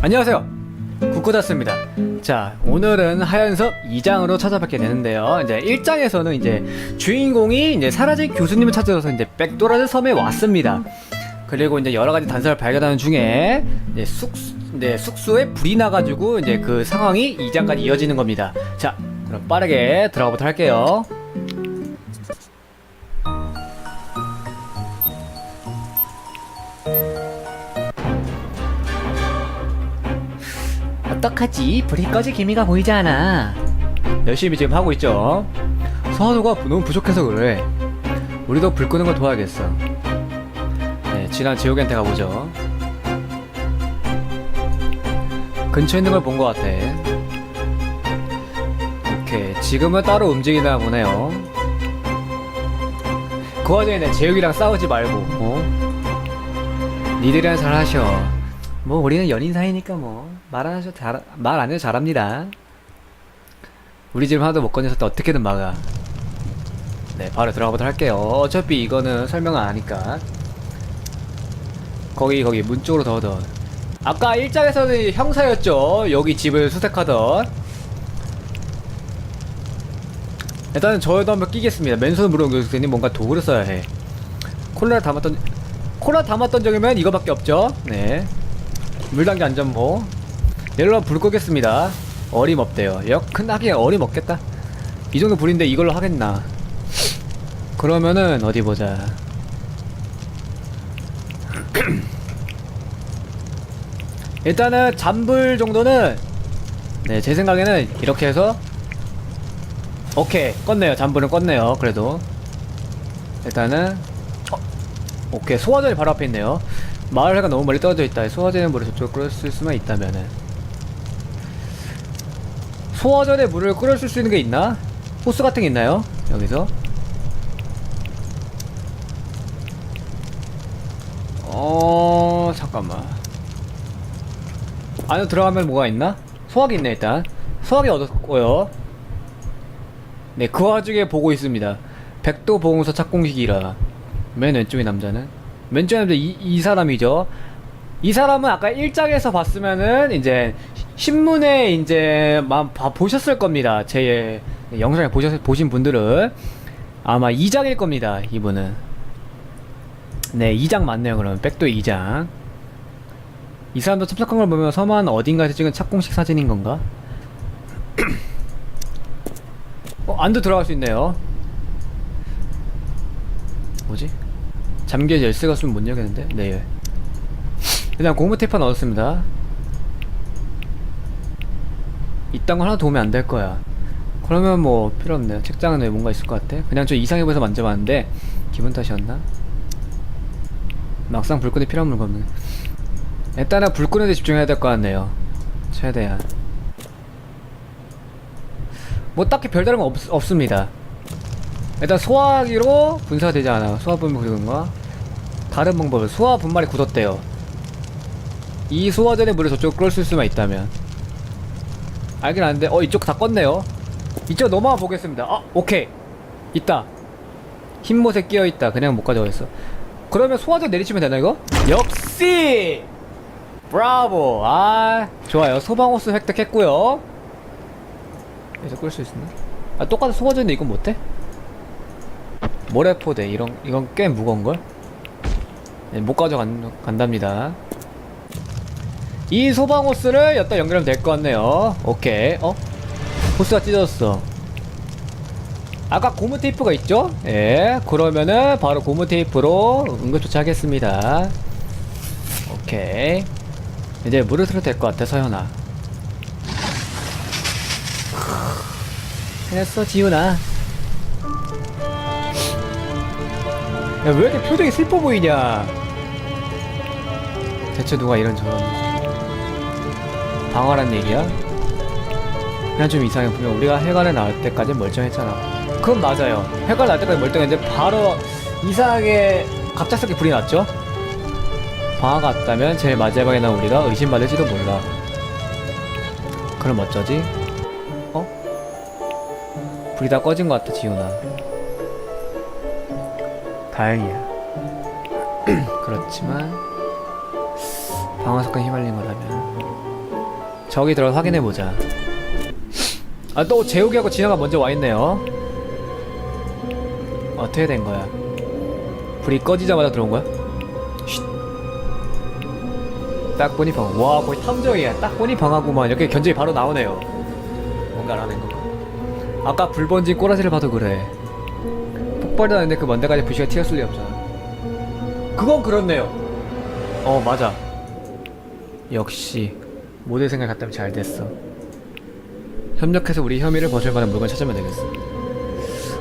안녕하세요. 구구다스입니다. 자 오늘은 하연섭 2장으로 찾아뵙게 되는데요. 이제 1장에서는 이제 주인공이 이제 사라진 교수님을 찾아서 이제 백도라드 섬에 왔습니다. 그리고 이제 여러 가지 단서를 발견하는 중에 이제 숙 이제 숙소에 불이 나가지고 이제 그 상황이 2장까지 이어지는 겁니다. 자 그럼 빠르게 들어가 보도록 할게요 어떡하지? 불이 꺼질 기미가 보이지 않아. 열심히 지금 하고 있죠. 소환호가 너무 부족해서 그래. 우리도 불 끄는 걸 도와야겠어. 네, 지난 지옥한테 가보죠. 근처에 있는 걸 본 것 같아. 오케이, 지금은 따로 움직이나 보네요. 그 와중에 내 제육이랑 싸우지 말고, 어? 니들이랑 잘 하셔. 뭐 우리는 연인 사이니까 뭐 말안 하셔도 말안 해도 잘합니다. 우리 집 하나도 못 건져서 또 어떻게든 막아. 네, 바로 들어가 보도록 할게요. 어차피 이거는 설명을 안 하니까. 거기 거기 문 쪽으로 더 더. 아까 1장에서는 형사였죠. 여기 집을 수색하던. 일단은 저에도 한번 끼겠습니다. 맨손 물은 교수님 뭔가 도구를 써야 해. 콜라 담았던 콜라 담았던 적이면 이거밖에 없죠. 네. 물단계 안전모 넬로 불 끄겠습니다. 어림없대요. 역 큰하게 어림없겠다. 이 정도 불인데 이걸로 하겠나? 그러면은 어디 보자. 일단은 잠불 정도는 네 제 생각에는 이렇게 해서 오케이 껐네요. 잠불은 껐네요 그래도. 일단은 어, 오케이. 소화전이 바로 앞에 있네요. 마을회가 너무 멀리 떨어져 있다. 소화전의 물을 저쪽으로 끌었을 수만 있다면은. 소화전의 물을 끌었을 수 있는 게 있나? 호스 같은 게 있나요? 여기서? 어, 잠깐만. 안에 들어가면 뭐가 있나? 소화기 있네, 일단. 소화기 얻었고요. 네, 그 와중에 보고 있습니다. 백도 보공서 착공식이라. 맨 왼쪽의 남자는? 왼쪽에 남자 이, 이 사람이죠. 이 사람은 아까 1장에서 봤으면은 이제 신문에 이제 막 봐- 보셨을 겁니다. 제 영상에 보셨, 보신 분들은 아마 2장일 겁니다. 이분은. 네, 2장 맞네요. 그러면 백도 2장. 이 사람도 참석한 걸 보면 서만 어딘가에서 찍은 착공식 사진인 건가? 어, 안도 들어갈 수 있네요. 뭐지? 잠겨 열쇠가 없으면 못 열겠는데? 네. 일단 고무 테이프 하나 넣었습니다. 이딴 거 하나 도움이 안 될 거야. 그러면 뭐 필요 없네요. 책장은 왜 뭔가 있을 것 같아? 그냥 좀 이상해 보여서 만져봤는데 기분 탓이었나? 막상 불 끄는 필요한 물건은 일단은 불 끄는 데 집중해야 될 것 같네요. 최대한. 뭐 딱히 별다른 건 없, 없습니다. 일단 소화기로 분사가 되지 않아. 소화 분말 굳은가? 다른 방법은 소화 분말이 굳었대요. 이 소화전의 물을 저쪽 끌을 수만 있다면. 알긴 아는데, 어, 이쪽 다 껐네요. 이쪽 넘어가 보겠습니다. 아, 오케이. 있다. 흰못에 끼어있다. 그냥 못 가져가겠어. 그러면 소화전 내리치면 되나, 이거? 역시! 브라보! 아, 좋아요. 소방호스 획득했고요 여기서 끌수 있나? 아, 똑같은 소화전인데 이건 못해? 모래포대 이런 이건 꽤 무거운 걸? 네, 못 가져간 간답니다. 이 소방 호스를 여기다 연결하면 될 것 같네요. 오케이. 어? 호스가 찢어졌어. 아까 고무 테이프가 있죠? 예. 그러면은 바로 고무 테이프로 응급 조치하겠습니다. 오케이. 이제 물을 틀어도 될 것 같아, 서연아. 했어, 지훈아. 야, 왜 이렇게 표정이 슬퍼 보이냐? 대체 누가 이런 저런 방어란 얘기야? 그냥 좀 이상해 보면 우리가 해관에 나올 때까지 멀쩡했잖아. 그건 맞아요. 해관 나올 때까지 멀쩡했는데 바로 이상하게 갑작스럽게 불이 났죠? 방화가 왔다면 제일 마지막에 난 우리가 의심받을지도 몰라. 그럼 어쩌지? 어? 불이 다 꺼진 것 같아, 지훈아. 다행이야. 그렇지만 사건 휘말린 거라면 저기 들어 확인해 보자. 아 또 재욱이하고 진아가 먼저 와 있네요. 어떻게 된 거야? 불이 꺼지자마자 들어온 거야? 쉿. 딱 보니 방. 와 거의 탐정이야. 딱 보니 방하구만. 이렇게 견적이 바로 나오네요. 뭔가 알아낸 건가? 아까 불 번진 꼬라지를 봐도 그래. 폭발이 나는데 그 먼데까지 부시가 튀었을 리 없잖아. 그건 그렇네요. 어 맞아. 역시 모델 생각 같다면 잘 됐어. 협력해서 우리 혐의를 벗을 만한 물건 찾으면 되겠어.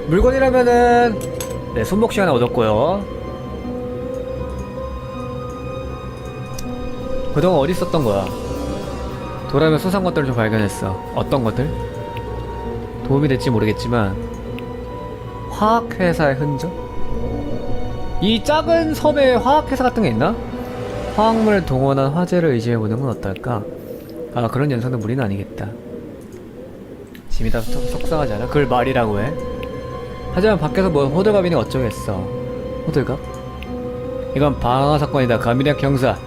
물건이라면은 네 손목시 하나 얻었고요. 그동안 어디 있었던 거야? 돌아오면 수상 것들을 좀 발견했어. 어떤 것들? 도움이 될지 모르겠지만 화학회사의 흔적? 이 작은 섬에 화학회사 같은 게 있나? 화학물을 동원한 화재를 의지해보는 건 어떨까? 아 그런 연상도 무리는 아니겠다. 짐이 다 속- 속상하지 않아? 그걸 말이라고 해? 하지만 밖에서 뭐 호들갑이니 어쩌겠어? 호들갑? 이건 방화 사건이다. 강민학 경사.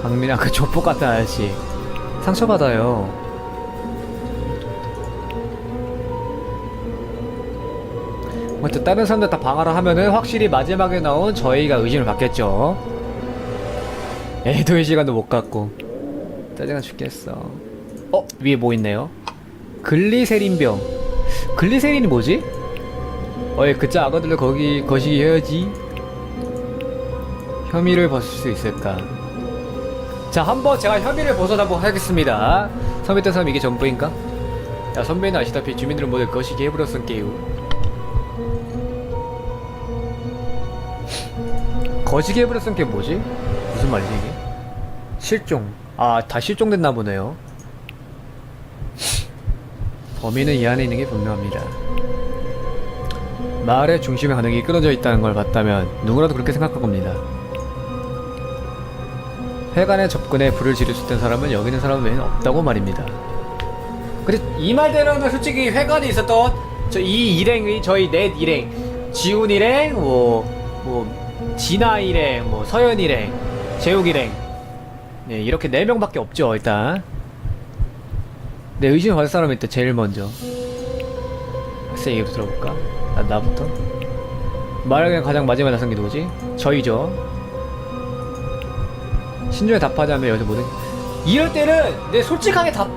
강민학 그 족보 같은 아저씨. 상처받아요. 아무튼 다른 사람들 다 방화를 하면은 확실히 마지막에 나온 저희가 의심을 받겠죠. 에이 도의 시간도 못 갔고 짜증나 죽겠어 어? 위에 뭐 있네요 글리세린병 글리세린이 뭐지? 어이 그짜 악어들로 거기 거시기 해야지 혐의를 벗을 수 있을까 자 한번 제가 혐의를 벗어나보고 하겠습니다 선배 때 사람 이게 전부인가? 야 선배는 아시다시피 주민들은 모두 거시기 해버렸은 게요 거시기 해버렸은 게 뭐지? 무슨 말이지 이게? 실종. 아, 다 실종됐나 보네요. 범인은 이 안에 있는 게 분명합니다. 마을의 중심에 가능이 끊어져 있다는 걸 봤다면 누구라도 그렇게 생각할 겁니다. 회관에 접근해 불을 지를 수 있던 사람은 여기 있는 사람 외에는 없다고 말입니다. 근데 이 말대로는 솔직히 회관에 있었던 저 이 일행이 저희 넷 일행 지훈 일행 뭐 뭐 진아 일행 뭐 서현 일행 재욱 일행 네 이렇게 네 명밖에 없죠 일단. 내 의심을 받을 사람이 일단 제일 먼저. 글쎄 얘기부터 들어볼까? 나, 나부터? 말하기엔 가장 마지막에 나선 게 누구지? 저희죠. 신중에 답하자면 여기서 뭐든. 이럴 때는 내 솔직하게 답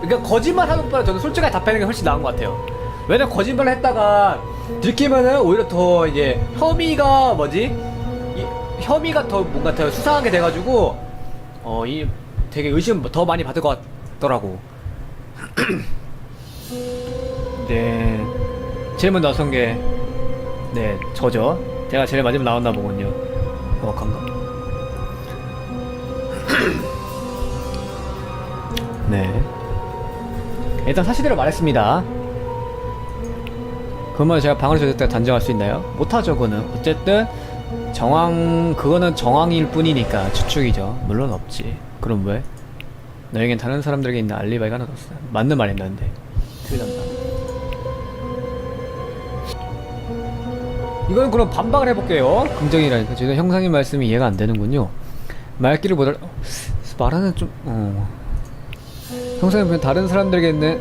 그러니까 거짓말 하는 것보다 저는 솔직하게 답하는 게 훨씬 나은 것 같아요. 왜냐면 거짓말을 했다가 들키면은 오히려 더 이제 혐의가 뭐지? 이, 혐의가 더 뭔가 더 수상하게 돼가지고 어 이 되게 의심 더 많이 받을 것 같더라고. 네, 먼저 나선 게 네 저죠. 제가 제일 마지막 나왔나 보군요. 정확한가? 네. 일단 사실대로 말했습니다. 그러면 제가 방을 저졌다가 단정할 수 있나요? 못하죠, 그거는. 어쨌든, 정황, 그거는 정황일 뿐이니까 추측이죠. 물론 없지. 그럼 왜? 너에겐 다른 사람들에게 있는 알리바이가 하나도 없어. 맞는 말 했는데. 틀렸다. 이거는 그럼 반박을 해볼게요. 긍정이라니까. 저는 형사님 말씀이 이해가 안 되는군요. 말귀를 못 알, 어, 말하는 좀, 어. 형사님 보면 다른 사람들에게는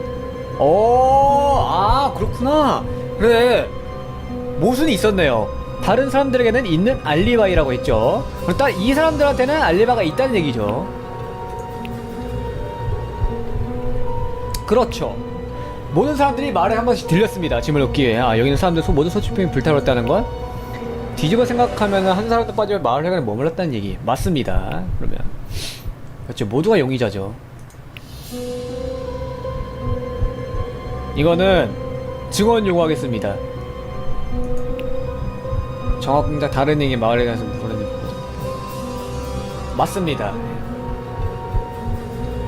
어, 아 그렇구나. 그래 모순이 있었네요. 다른 사람들에게는 있는 알리바이라고 했죠. 딱이 사람들한테는 알리바이가 있다는 얘기죠. 그렇죠. 모든 사람들이 말을 한 번씩 들렸습니다. 짐을 얻기에 아 여기는 사람들 소, 모든 소지품이 불타올랐다는 건 뒤집어 생각하면 한 사람도 빠지면 마을 회관에 머물렀다는 얘기 맞습니다. 그러면 그렇죠. 모두가 용의자죠. 이거는 증언 요구하겠습니다. 정확공자 다른 얘기 마을에 가서 거죠. 맞습니다.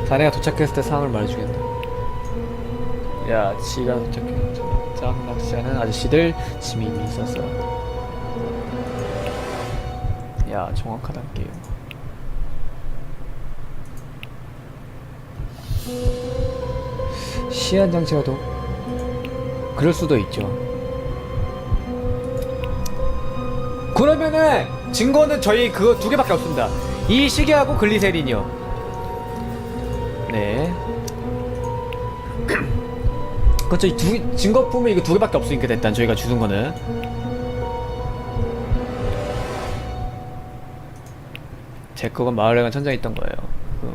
자네가 도착했을 때 상황을 말해주겠다. 야, 지가 도착했다. 짱 낚시하는 아저씨들 짐이 있었어. 야, 정확하단게요. 시한 장치가 더 그럴 수도 있죠. 그러면은 증거는 저희 그거 두 개밖에 없습니다. 이 시계하고 글리세린이요. 네. 그렇죠. 이 두, 증거품이 이거 두 개밖에 없으니까 일단 저희가 주는 거는. 제 거가 마을에 간 천장에 있던 거예요. 음.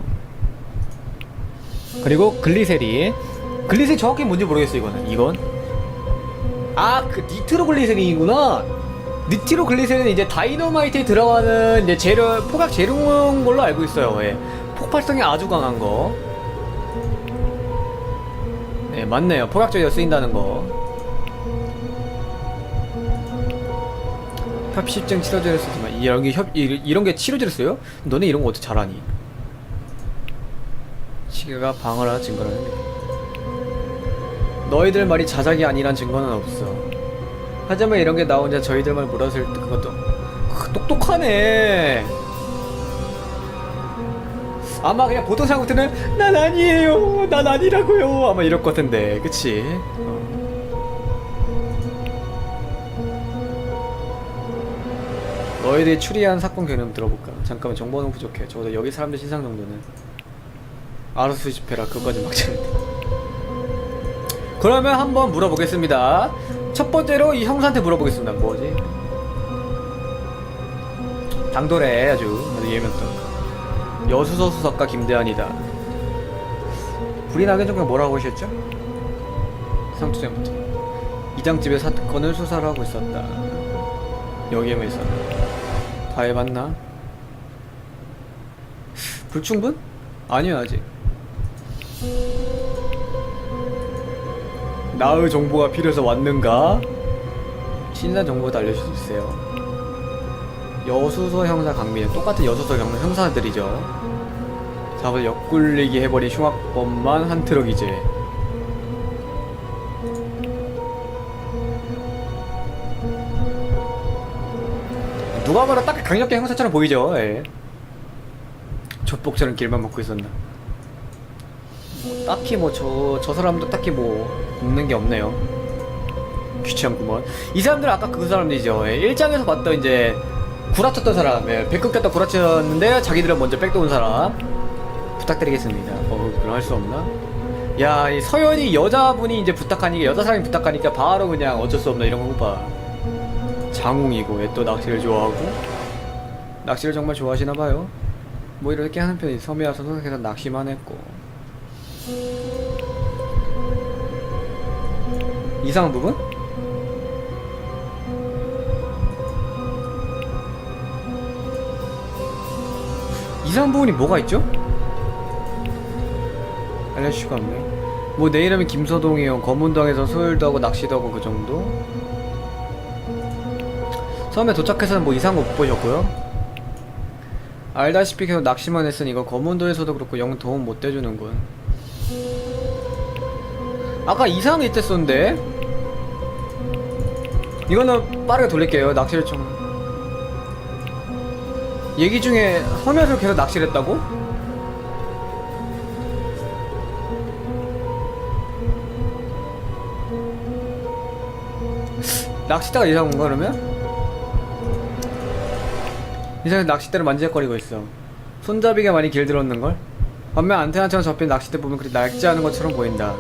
그리고 글리세린. 글리세린 정확히 뭔지 모르겠어 이거는. 이건. 아, 그 니트로 글리세린이구나. 니트로 글리세린은 이제 다이너마이트에 들어가는 이제 재료, 포각 재료인 걸로 알고 있어요. 예. 폭발성이 아주 강한 거. 네, 맞네요. 포각적으로 쓰인다는 거. 협식증 치료제를 쓰지만 이런 게 협, 이- 이런 게 치료제를 써요? 너네 이런 거 어떻게 잘하니? 시계가 방어라 증거를. 너희들 말이 자작이 아니란 증거는 없어. 하지만 이런 게 나 혼자 저희들만 몰았을 때 그것도 크, 똑똑하네. 아마 그냥 보통 사람 같으면 난 아니에요, 난 아니라고요. 아마 이럴 것 같은데, 그치? 어. 너희들이 추리한 사건 개념 들어볼까? 잠깐만 정보는 부족해. 적어도 여기 사람들 신상 정도는 알아서 수집해라. 그거까지 막자는데. 그러면 한번 물어보겠습니다. 첫 번째로 이 형사한테 물어보겠습니다. 뭐지? 당돌해 아주 아주 예명떡. 여수서 수석가 김대한이다. 불이 나기 전에 뭐라고 하셨죠? 상투장부터 이장집의 사건을 수사를 하고 있었다. 여기에만 있었다. 다 해봤나? 불충분? 아니요 아직. 나의 정보가 필요해서 왔는가? 신선 정보도 알려주세요. 여수서 형사 강민은 똑같은 여수서 형사 형사들이죠. 잡을 옆굴리기 해버린 흉악범만 한 트럭이지. 누가 봐도 딱 강력한 형사처럼 보이죠. 예. 젖복처럼 길만 먹고 있었나. 뭐 딱히 뭐 저 저 사람도 딱히 뭐 없는 게 없네요. 귀찮구먼. 이 사람들은 아까 그 사람들이죠. 예. 일장에서 봤던 이제 구라쳤던 사람, 예. 백극 됐다 구라쳤는데 자기들은 먼저 백도온 사람. 부탁드리겠습니다. 어, 그럼 할 수 없나? 야, 이 서연이 여자분이 이제 부탁하니까 여자 사람이 부탁하니까 바로 그냥 어쩔 수 없나 이런 거 봐. 장웅이고 얘 또 낚시를 좋아하고 낚시를 정말 좋아하시나 봐요. 뭐 이렇게 하는 편이 섬에 와서 선생님께서 낚시만 했고 이상한 부분? 이상한 부분이 뭐가 있죠? 알려줄 수가 없네. 뭐 내 이름은 김서동이요. 검은동에서 소일도 하고 낚시도 하고 그 정도. 처음에 도착해서는 뭐 이상한 거 못 보셨고요. 알다시피 계속 낚시만 했으니 이거 검은도에서도 그렇고 영 도움 못 대주는군. 아까 이상한 게 있댔었는데? 이거는 빠르게 돌릴게요. 낚시를 좀. 얘기 중에 허면서 계속 낚시를 했다고? 낚싯대가 이상한 건가 그러면? 이상해 낚싯대를 만지작거리고 있어 손잡이가 많이 길들었는걸? 반면 안테나처럼 접힌 낚싯대 보면 그리 낡지 않은 것처럼 보인다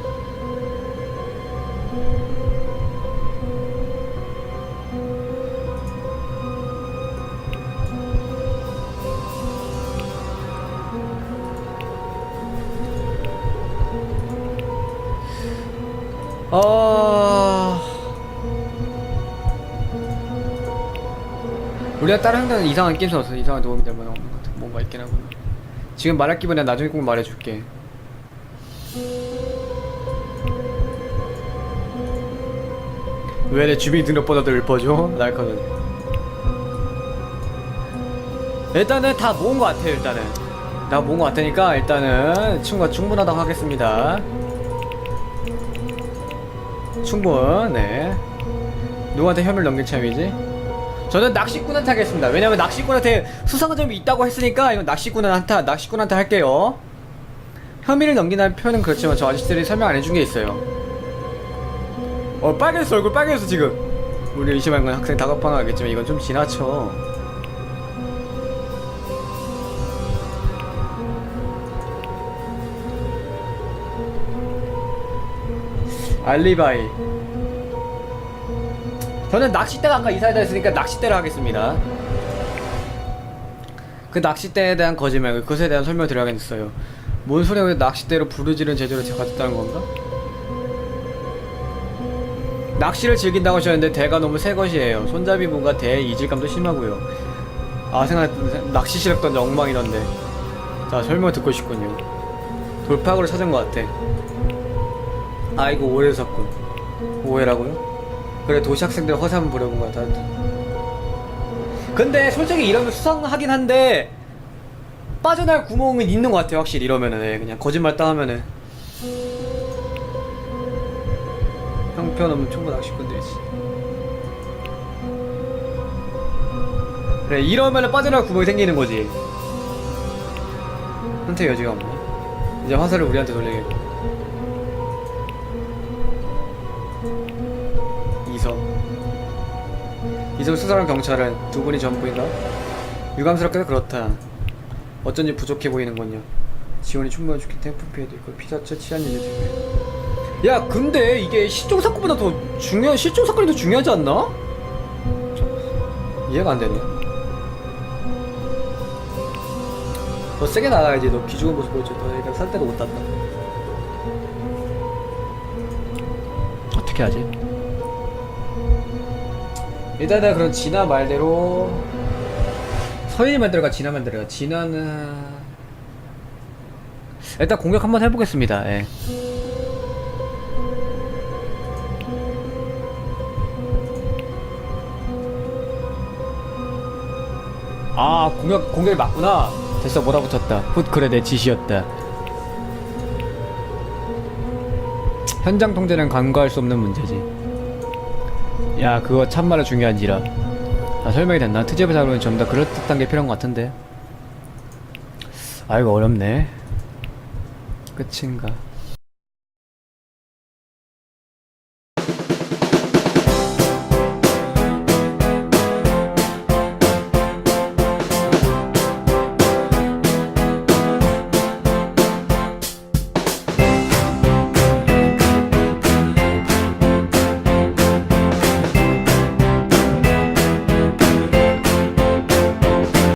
우리가 다른 형들은 이상한 게임 써서 이상한 도움이 될 만한 없는 것 같아. 뭔가 있긴 하구나. 지금 말할 기분에 나중에 꼭 말해줄게. 왜 내 주민 등록보다도 읊어줘? 날카로워. 일단은 다 모은 것 같아요, 일단은. 다 모은 것 같으니까, 일단은 충분하, 충분하다고 하겠습니다. 충분, 네. 누구한테 혐의를 넘길 참이지? 저는 낚시꾼한테 하겠습니다. 왜냐면 낚시꾼한테 수상한 점이 있다고 했으니까 이건 낚시꾼한테 낚시꾼한테 할게요. 혐의를 넘기는 표현은 그렇지만 저 아저씨들이 설명 안 해준 게 있어요. 어 빨개졌어 얼굴 빨개졌어 지금. 우리 의심한 건 학생 다급하나 알겠지만 이건 좀 지나쳐. 알리바이. 저는 낚싯대가 아까 이사해다 했으니까 낚싯대를 하겠습니다. 그 낚싯대에 대한 거짓말 그것에 대한 설명을 드려야겠어요. 뭔 소리야 왜 낚싯대로 부르지는 제대로 제가 가졌다는 건가? 낚시를 즐긴다고 하셨는데 대가 너무 새 것이에요. 손잡이 부가 대 이질감도 심하고요. 아 생각 낚시 실력도 완전 엉망이던데. 자 설명 듣고 싶군요. 돌파구를 찾은 것 같아. 아 이거 오해를 샀군 오해라고요? 그래 도시 학생들 허세 한번 부려본 거야 다들 근데 솔직히 이러면 수상하긴 한데 빠져날 구멍은 있는 것 같아요 확실히 이러면은. 예, 그냥 거짓말 따 하면은. 형편없는 총무 낚시꾼들이지. 그래 이러면은 빠져날 구멍이 생기는 거지. 선택 여지가 없네. 이제 화살을 우리한테 돌리겠고 이성 수사랑 경찰은 두 분이 전부인가? 유감스럽게도 그렇다 어쩐지 부족해 보이는군요 지원이 충분한 죽기 태풍 피해도 있고 피자처 치안 일도 있고 야 근데 이게 실종 사건보다 더 중요한 실종 사건이 더 중요하지 않나? 이해가 안 되네 더 세게 나가야지 너 기죽은 모습 보여줘 너 일단 살 데가 못 땄다 어떻게 하지? 일단 내가 그럼 진화 말대로 서인이 말대로가 진화 말대로가 진화는 일단 공격 한번 해보겠습니다. 예. 아 공격 공격이 맞구나. 됐어 몰아붙였다. 훗 그래 내 지시였다. 현장 통제는 간과할 수 없는 문제지 야 그거 참말로 중요한지라 아 설명이 됐나? 트집을 잡으면 전부 다 그럴듯한 게 필요한 것 같은데. 아 이거 어렵네. 끝인가